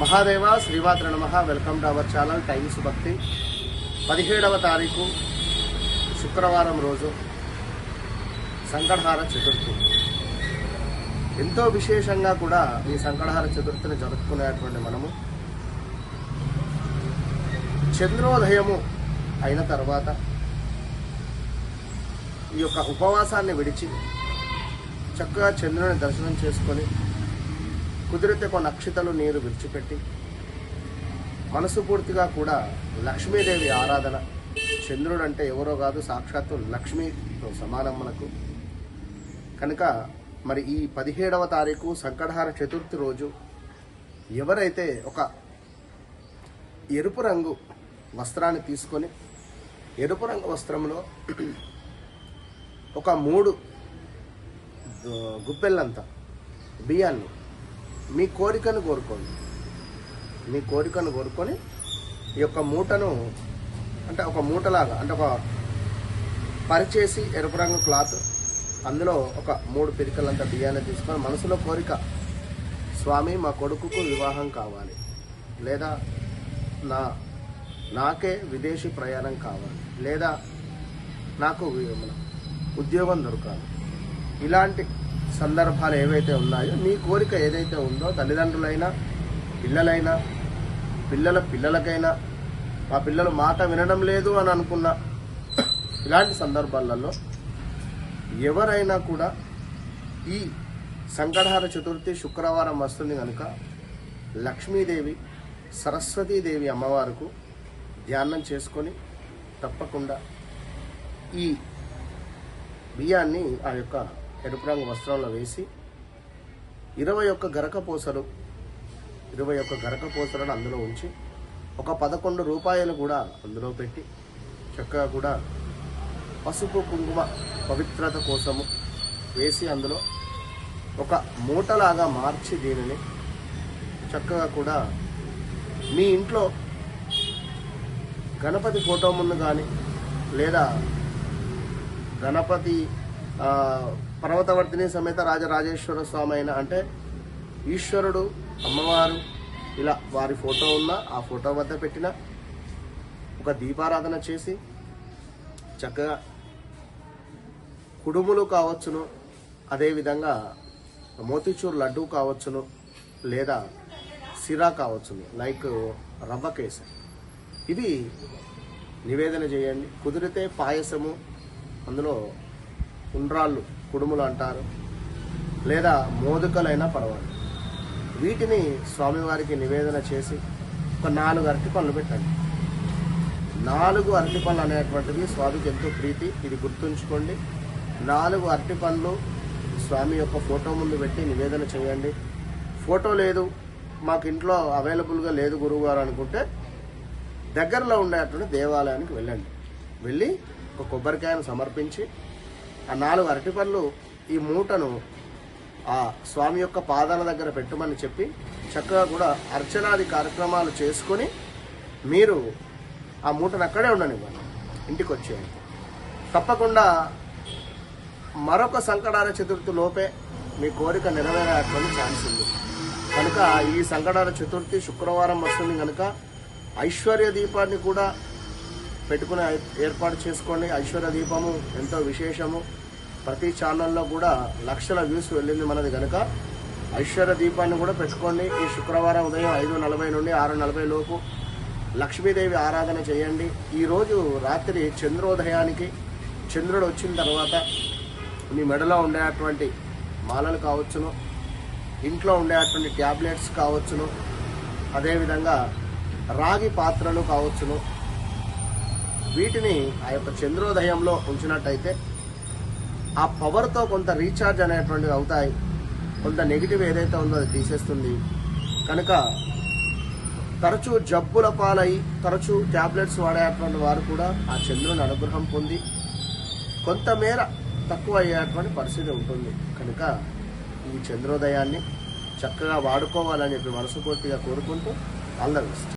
మహాదేవ శ్రీవాత్ర నమ. Welcome to our channel Times Bhakti పదిహేడవ తారీఖు శుక్రవారం రోజు సంకటహార చతుర్థి. ఎంతో విశేషంగా కూడా ఈ సంకటహార చతుర్థిని జరుపుకునేటువంటి మనము. చంద్రోదయము అయిన తర్వాత ఈ యొక్క ఉపవాసాన్ని విడిచి చక్కగా చంద్రుని దర్శనం చేసుకొని కుదిరితే కొన్ని అక్షితలు నీరు విడిచిపెట్టి మనసు పూర్తిగా కూడా లక్ష్మీదేవి ఆరాధన. చంద్రుడు అంటే ఎవరో కాదు సాక్షాత్తు లక్ష్మీతో సమానం మనకు. కనుక మరి ఈ పదిహేడవ తారీఖు సంకటహార చతుర్థి రోజు ఎవరైతే ఒక ఎరుపు రంగు వస్త్రాన్ని తీసుకొని ఎరుపు రంగు వస్త్రంలో ఒక మూడు గుప్పెళ్ళంత బియ్యాన్ని మీ కోరికను కోరుకోండి. మీ కోరికను కోరుకొని ఈ యొక్క మూటను అంటే ఒక మూటలాగా అంటే ఒక పరిచేసి ఎరుపు రంగు క్లాత్ అందులో ఒక మూడు పిరికలంత బియ్యాన్ని తీసుకొని మనసులో కోరిక స్వామి మా కొడుకుకు వివాహం కావాలి. లేదా నా నాకే విదేశీ ప్రయాణం కావాలి. లేదా నాకు ఉద్యోగం దొరకాలి. ఇలాంటి సందర్భాలు ఏవైతే ఉన్నాయో మీ కోరిక ఏదైతే ఉందో తల్లిదండ్రులైనా పిల్లలైనా పిల్లల పిల్లలకైనా మా పిల్లలు మాట వినడం లేదు అని అనుకున్న ఇలాంటి సందర్భాలలో ఎవరైనా కూడా ఈ సంకటహార చతుర్థి శుక్రవారం వస్తుంది కనుక లక్ష్మీదేవి సరస్వతీదేవి అమ్మవారుకు ధ్యానం చేసుకొని తప్పకుండా ఈ బియ్యాన్ని ఆ యొక్క ఎరుపు రంగు వస్త్రంలో వేసి ఇరవై ఒక్క గరక పూసలు ఇరవై ఒక్క గరక పూసలను అందులో ఉంచి ఒక పదకొండు రూపాయలు కూడా అందులో పెట్టి చక్కగా కూడా పసుపు కుంకుమ పవిత్రత కోసము వేసి అందులో ఒక మూటలాగా మార్చి దీనిని చక్కగా కూడా మీ ఇంట్లో గణపతి ఫోటో ముందు కానీ లేదా గణపతి పర్వతవర్తిని సమేత రాజరాజేశ్వర స్వామి అయిన అంటే ఈశ్వరుడు అమ్మవారు ఇలా వారి ఫోటో ఉన్న ఆ ఫోటో వద్ద పెట్టిన ఒక దీపారాధన చేసి చక్కగా కుడుములు కావచ్చును అదేవిధంగా మోతిచూర్ లడ్డు కావచ్చును లేదా సిరా కావచ్చును లైక్ రవ్వ కేసు ఇవి నివేదన చేయండి. కుదిరితే పాయసము అందులో ఉండ్రాళ్ళు కుడుములు అంటారు. లేదా మోదుకలైనా పర్వాలేదు. వీటిని స్వామివారికి నివేదన చేసి ఒక నాలుగు అరటి పనులు పెట్టండి. నాలుగు అరటి పనులు అనేటువంటిది స్వామికి ఎంతో ప్రీతి. ఇది గుర్తుంచుకోండి. నాలుగు అరటి పనులు స్వామి యొక్క ఫోటో ముందు పెట్టి నివేదన చేయండి. ఫోటో లేదు. మాకు ఇంట్లో అవైలబుల్గా లేదు గురువుగారు అనుకుంటే దగ్గరలో ఉండేటువంటి దేవాలయానికి వెళ్ళండి. వెళ్ళి ఒక కొబ్బరికాయను సమర్పించి ఆ నాలుగు అరటి పళ్ళు ఈ మూటను ఆ స్వామి యొక్క పాదాల దగ్గర పెట్టమని చెప్పి చక్కగా కూడా అర్చనాది కార్యక్రమాలు చేసుకొని మీరు ఆ మూటను అక్కడే ఉండనివ్వండి ఇంటికి వచ్చేయండి. తప్పకుండా మరొక సంకటార చతుర్థి లోపే మీ కోరిక నెరవేరేటువంటి ఛాన్స్ ఉంది. కనుక ఈ సంకటార చతుర్థి శుక్రవారం వస్తుంది కనుక ఐశ్వర్య దీపాన్ని కూడా పెట్టుకుని ఏర్పాటు చేసుకోండి. ఐశ్వర్య దీపము ఎంతో విశేషము. ప్రతి ఛానల్లో కూడా లక్షల వ్యూస్ వెళ్ళింది మనది కనుక ఐశ్వర్య దీపాన్ని కూడా పెట్టుకోండి. ఈ శుక్రవారం ఉదయం ఐదు నలభై నుండి ఆరు నలభై లోపు లక్ష్మీదేవి ఆరాధన చేయండి. ఈరోజు రాత్రి చంద్రోదయానికి చంద్రుడు వచ్చిన తర్వాత మీ మెడలో ఉండేటువంటి మాలలు కావచ్చును. ఇంట్లో ఉండేటువంటి ట్యాబ్లెట్స్ కావచ్చును. అదేవిధంగా రాగి పాత్రలు కావచ్చును. వీటిని ఆ యొక్క చంద్రోదయంలో ఉంచినట్టయితే ఆ పవర్తో కొంత రీఛార్జ్ అనేటువంటివి అవుతాయి. కొంత నెగిటివ్ ఏదైతే ఉందో అది తీసేస్తుంది. కనుక తరచూ జబ్బుల పాలై తరచూ ట్యాబ్లెట్స్ వాడేటువంటి వారు కూడా ఆ చంద్రుని అనుగ్రహం పొంది కొంతమేర తక్కువ అయ్యేటువంటి పరిస్థితి ఉంటుంది. కనుక ఈ చంద్రోదయాన్ని చక్కగా వాడుకోవాలని చెప్పి మనస్ఫూర్తిగా కోరుకుంటూ ఆల్ ద బెస్ట్